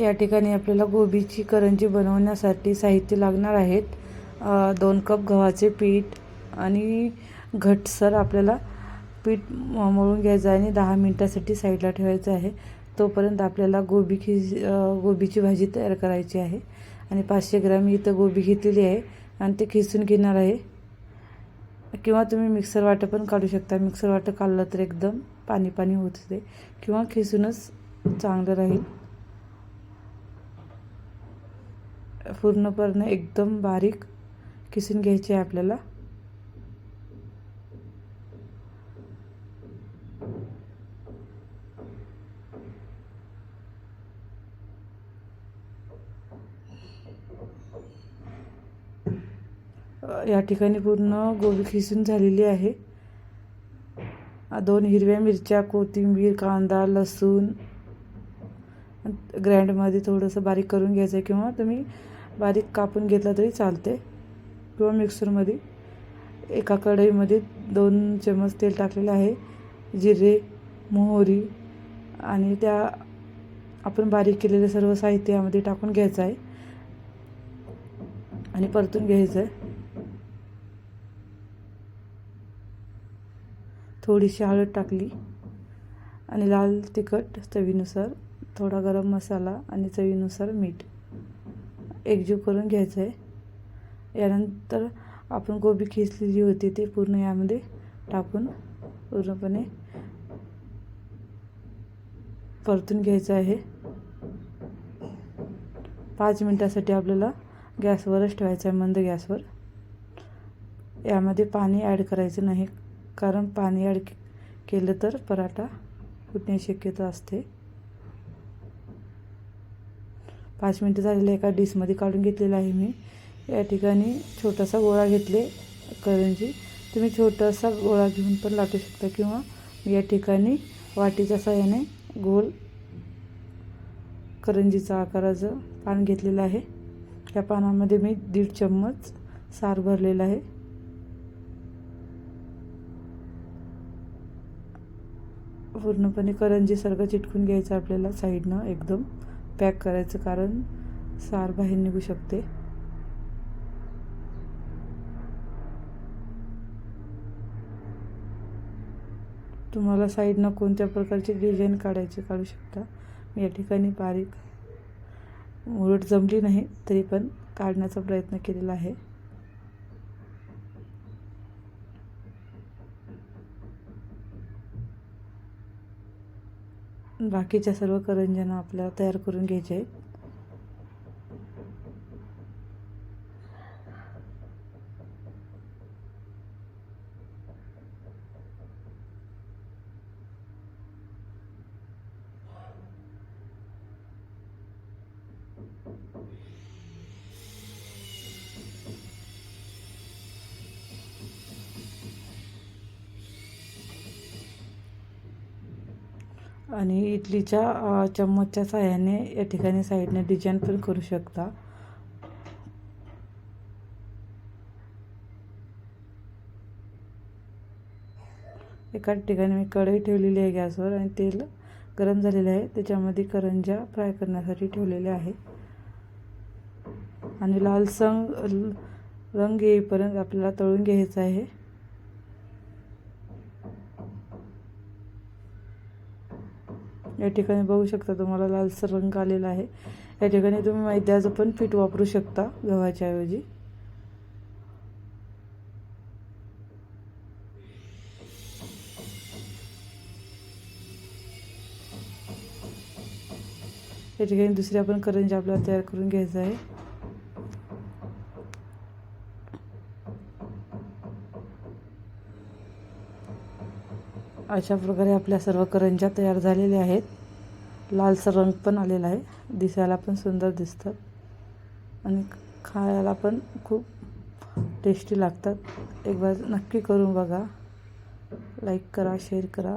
या ठिकाणी आपल्याला गोबीची करंजी बनवण्यासाठी साहित्य लागणार आहेत. दोन कप गव्हाचे पीठ आणि घटसर आपल्याला पीठ मळून घ्यायचं आहे आणि दहा मिनटासाठी साईडला ठेवायचं आहे. तोपर्यंत आपल्याला गोबी खिज गोबीची भाजी तयार करायची आहे. आणि पाचशे ग्रॅम इथं गोबी घेतलेली आहे आणि ते खिसून घेणार आहे. किंवा तुम्ही मिक्सर वाटं पण काढू शकता. मिक्सर वाटं काढलं तर एकदम पाणी पाणी होत. ते किंवा खिसूनच चांगलं राहील. पूर्णपणे एकदम बारीक किसून घ्यायची आहे आपल्याला. या ठिकाणी पूर्ण गोबी खिसून झालेली आहे. दोन हिरव्या मिरच्या कोथिंबीर कांदा लसूण ग्रँडमध्ये थोडंसं बारीक करून घ्यायचं आहे किंवा तुम्ही बारीक कापून घेतला तरी चालते किंवा मिक्सरमध्ये एका कढईमध्ये दोन चमच तेल टाकलेलं आहे. जिरे मोहरी आणि त्या आपण बारीक केलेले सर्व साहित्य यामध्ये टाकून घ्यायचं आहे. आणि परतून घ्यायचं आहे. थोडीशी हळद टाकली आणि लाल तिखट चवीनुसार थोडा गरम मसाला आणि चवीनुसार मीठ. एकजीव करून घ्यायचं आहे यानंतर आपण गोबी खिसलेली होती ती पूर्ण यामध्ये टाकून पूर्णपणे परतून घ्यायचं आहे. पाच मिनटासाठी आपल्याला गॅसवरच ठेवायचं आहे मंद गॅसवर. यामध्ये पाणी ॲड करायचं नाही कारण पाणी ॲड केलं तर पराठा फुटण्याची शक्यता असते. पाच मिनटं झालेलं एका डिशमध्ये काढून घेतलेलं आहे मी. या ठिकाणी छोटासा गोळा घेतले करंजी. तुम्ही छोटासा गोळा घेऊन पण लाटू शकता किंवा या ठिकाणी वाटीच्या साह्याने गोल करंजीचा आकाराचं पान घेतलेलं आहे. या पानामध्ये मी दीड चम्मच सार भरलेला आहे. पूर्णपणे करंजीसारखं चिटकून घ्यायचं आपल्याला साईडनं एकदम. पॅक करायचं कारण सार बाहेर निघू शकते. तुम्हाला साईडनं कोणत्या प्रकारची डिझाईन काढायचे काढू शकता. मी या ठिकाणी बारीक मुरट जमली नाही तरी पण काढण्याचा प्रयत्न केलेला आहे. बाकीच्या सर्व करंज्यांना आपल्याला तयार करून घ्यायचे आहेत. आणि इडलीच्या चम्मचच्या साह्याने या ठिकाणी साईडने डिझाईन पण करू शकता. एका ठिकाणी मी कढई ठेवलेली आहे गॅसवर आणि तेल गरम झालेलं आहे. त्याच्यामध्ये करंज्या फ्राय करण्यासाठी ठेवलेले आहे. आणि लालसंग रंग येईपर्यंत आपल्याला तळून घ्यायचं आहे. या ठिकाणी बघू शकता तुम्हाला लालसर रंग आलेला आहे. या ठिकाणी तुम्ही मैद्याचं पण पीठ वापरू शकता गव्हाच्या ऐवजी. या ठिकाणी दुसऱ्या पण करंजी आपल्याला तयार करून घ्यायचं आहे. अशा प्रकारे आपल्या सर्व करंज्या तयार झालेल्या आहेत. लालसर रंग पण आलेला आहे. दिसायला पण सुंदर दिसतात. आणि खायला पण खूप टेस्टी लागतात. एक बार नक्की करून बघा. लाईक करा शेअर करा.